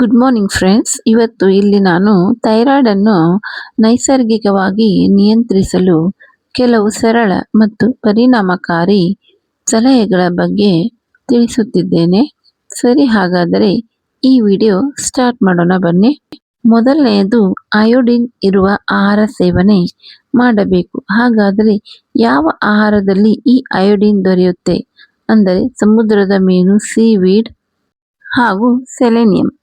Good morning friends ಇವತ್ತು ಇಲ್ಲಿ ನಾನು ಥೈರಾಯ್ಡ್ ಅನ್ನು ನೈಸರ್ಗಿಕವಾಗಿ ನಿಯಂತ್ರಿಸಲು ಕೆಲವು ಸರಳ ಮತ್ತು ಪರಿಣಾಮಕಾರಿ ಸಲಹೆಗಳ ಬಗ್ಗೆ ತಿಳಿಸುತ್ತಿದ್ದೇನೆ. ಸರಿ, ಹಾಗಾದರೆ ಈ ವಿಡಿಯೋ ಸ್ಟಾರ್ಟ್ ಮಾಡೋಣ. ಬನ್ನಿ. ಮೊದಲನೆಯದು, ಅಯೋಡಿನ್ ಇರುವ ಆಹಾರ ಸೇವನೆ ಮಾಡಬೇಕು. ಹಾಗಾದರೆ ಯಾವ ಆಹಾರದಲ್ಲಿ ಈ ಅಯೋಡಿನ್ ದೊರೆಯುತ್ತೆ? ಅಂದರೆ ಸಮುದ್ರದ ಮೀನು ಸೀವೀಡ್ ಹಾಗೂ ಸೆಲೆನಿಯಂ.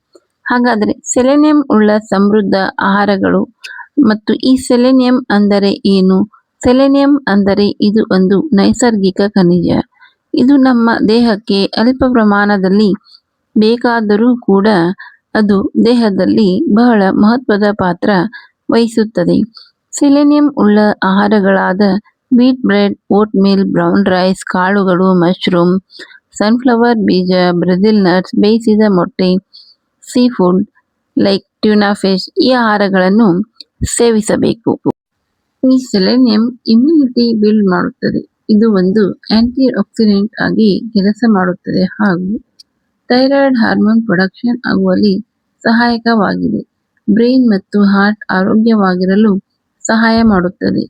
ಹಾಗಾದರೆ ಸೆಲೆನಿಯಂ ಉಳ್ಳ ಸಮೃದ್ಧ ಆಹಾರಗಳು ಮತ್ತು ಈ ಸೆಲೆನಿಯಂ ಅಂದರೆ ಏನು? ಸೆಲೆನಿಯಂ ಅಂದರೆ ಇದು ಒಂದು ನೈಸರ್ಗಿಕ ಖನಿಜ. ಇದು ನಮ್ಮ ದೇಹಕ್ಕೆ ಅಲ್ಪ ಪ್ರಮಾಣದಲ್ಲಿ ಬೇಕಾದರೂ ಕೂಡ ಅದು ದೇಹದಲ್ಲಿ ಬಹಳ ಮಹತ್ವದ ಪಾತ್ರ ವಹಿಸುತ್ತದೆ. ಸೆಲೆನಿಯಂ ಉಳ್ಳ ಆಹಾರಗಳಾದ wheat bread oatmeal brown rice ಕಾಳುಗಳು ಮಶ್ರೂಮ್ ಸನ್ಫ್ಲವರ್ ಬೀಜ ಬ್ರೆಜಿಲ್ ನಟ್ಸ್ ಬೇಯಿಸಿದ ಮೊಟ್ಟೆ sea food like tuna fish ಈ ಆಹಾರಗಳನ್ನು ಸೇವಿಸಬೇಕು. ಈ ಸೆಲೆನಿಯಂ ಇಮ್ಯುನಿಟಿ ಬಿಲ್ಡ್ ಮಾಡುತ್ತದೆ. ಇದು ಒಂದು ಆಂಟಿ ಆಕ್ಸಿಡೆಂಟ್ ಆಗಿ ಕೆಲಸ ಮಾಡುತ್ತದೆ ಹಾಗೂ ಥೈರಾಯ್ಡ್ ಹಾರ್ಮೋನ್ ಪ್ರೊಡಕ್ಷನ್ ಆಗುವಲ್ಲಿ ಸಹಾಯಕವಾಗಿದೆ. ಬ್ರೈನ್ ಮತ್ತು ಹಾರ್ಟ್ ಆರೋಗ್ಯವಾಗಿರಲು ಸಹಾಯ ಮಾಡುತ್ತದೆ.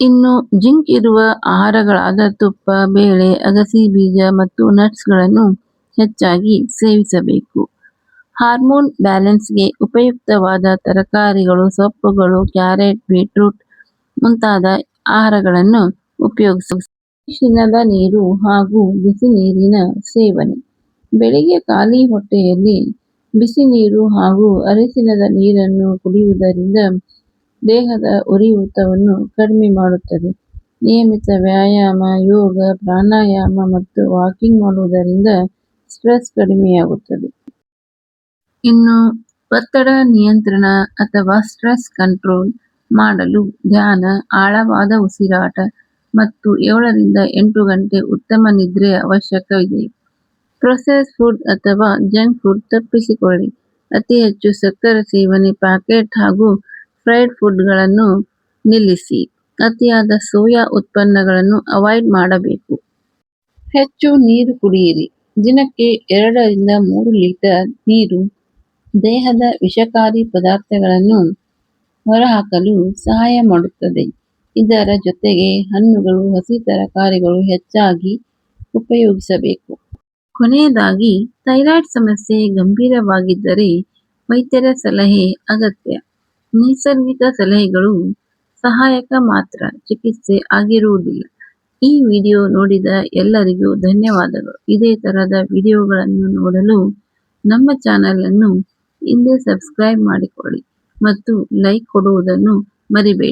ಇನ್ನು ಜಿಂಕ್ ಇರುವ ಆಹಾರಗಳಾದ ತುಪ್ಪ, ಬೇಳೆ, ಅಗಸಿ ಬೀಜ ಮತ್ತು ನಟ್ಸ್ಗಳನ್ನು ಹೆಚ್ಚಾಗಿ ಸೇವಿಸಬೇಕು. ಹಾರ್ಮೋನ್ ಬ್ಯಾಲೆನ್ಸ್ಗೆ ಉಪಯುಕ್ತವಾದ ತರಕಾರಿಗಳು, ಸೊಪ್ಪುಗಳು, ಕ್ಯಾರೆಟ್, ಬೀಟ್ರೂಟ್ ಮುಂತಾದ ಆಹಾರಗಳನ್ನು ಉಪಯೋಗಿಸ ಅರಿಶಿನದ ನೀರು ಹಾಗೂ ಬಿಸಿ ನೀರಿನ ಸೇವನೆ. ಬೆಳಿಗ್ಗೆ ಖಾಲಿ ಹೊಟ್ಟೆಯಲ್ಲಿ ಬಿಸಿ ನೀರು ಹಾಗೂ ಅರಿಶಿನದ ನೀರನ್ನು ಕುಡಿಯುವುದರಿಂದ ದೇಹದ ಉರಿಯೂತವನ್ನು ಕಡಿಮೆ ಮಾಡುತ್ತದೆ. ನಿಯಮಿತ ವ್ಯಾಯಾಮ, ಯೋಗ, ಪ್ರಾಣಾಯಾಮ ಮತ್ತು ವಾಕಿಂಗ್ ಮಾಡುವುದರಿಂದ ಸ್ಟ್ರೆಸ್ ಕಡಿಮೆಯಾಗುತ್ತದೆ ಇನ್ನು ಒತ್ತಡ ನಿಯಂತ್ರಣ ಅಥವಾ ಸ್ಟ್ರೆಸ್ ಕಂಟ್ರೋಲ್ ಮಾಡಲು ಧ್ಯಾನ, ಆಳವಾದ ಉಸಿರಾಟ ಮತ್ತು ಏಳರಿಂದ ಎಂಟು ಗಂಟೆ ಉತ್ತಮ ನಿದ್ರೆ ಅವಶ್ಯಕವಿದೆ. ಪ್ರೊಸೆಸ್ ಫುಡ್ ಅಥವಾ ಜಂಕ್ ಫುಡ್ ತಪ್ಪಿಸಿಕೊಳ್ಳಿ. ಅತಿ ಹೆಚ್ಚು ಸಕ್ಕರೆ ಸೇವನೆ ಪ್ಯಾಕೆಟ್ ಹಾಗೂ ಫ್ರೈಡ್ ಫುಡ್ಗಳನ್ನು ನಿಲ್ಲಿಸಿ. ಅತಿಯಾದ ಸೋಯಾ ಉತ್ಪನ್ನಗಳನ್ನು ಅವಾಯ್ಡ್ ಮಾಡಬೇಕು. ಹೆಚ್ಚು ನೀರು ಕುಡಿಯಿರಿ. ದಿನಕ್ಕೆ ಎರಡರಿಂದ ಮೂರು ಲೀಟರ್ ನೀರು ದೇಹದ ವಿಷಕಾರಿ ಪದಾರ್ಥಗಳನ್ನು ಹೊರಹಾಕಲು ಸಹಾಯ ಮಾಡುತ್ತದೆ. ಇದರ ಜೊತೆಗೆ ಹಣ್ಣುಗಳು, ಹಸಿ ತರಕಾರಿಗಳು ಹೆಚ್ಚಾಗಿ ಉಪಯೋಗಿಸಬೇಕು. ಕೊನೆಯದಾಗಿ, ಥೈರಾಯ್ಡ್ ಸಮಸ್ಯೆ ಗಂಭೀರವಾಗಿದ್ದರೆ ವೈದ್ಯರ ಸಲಹೆ ಅಗತ್ಯ. ನೈಸರ್ಗಿಕ ಸಲಹೆಗಳು ಸಹಾಯಕ ಮಾತ್ರ ಚಿಕಿತ್ಸೆ ಆಗಿರುವುದಿಲ್ಲ. ಈ ವಿಡಿಯೋ ನೋಡಿದ ಎಲ್ಲರಿಗೂ ಧನ್ಯವಾದಗಳು. ಇದೇ ತರಹದ ವಿಡಿಯೋಗಳನ್ನು ನೋಡಲು ನಮ್ಮ ಚಾನೆಲ್ ಅನ್ನು ಹಿಂದೆ ಸಬ್ಸ್ಕ್ರೈಬ್ ಮಾಡಿಕೊಳ್ಳಿ ಮತ್ತು ಲೈಕ್ ಕೊಡುವುದನ್ನು ಮರಿಬೇಡಿ.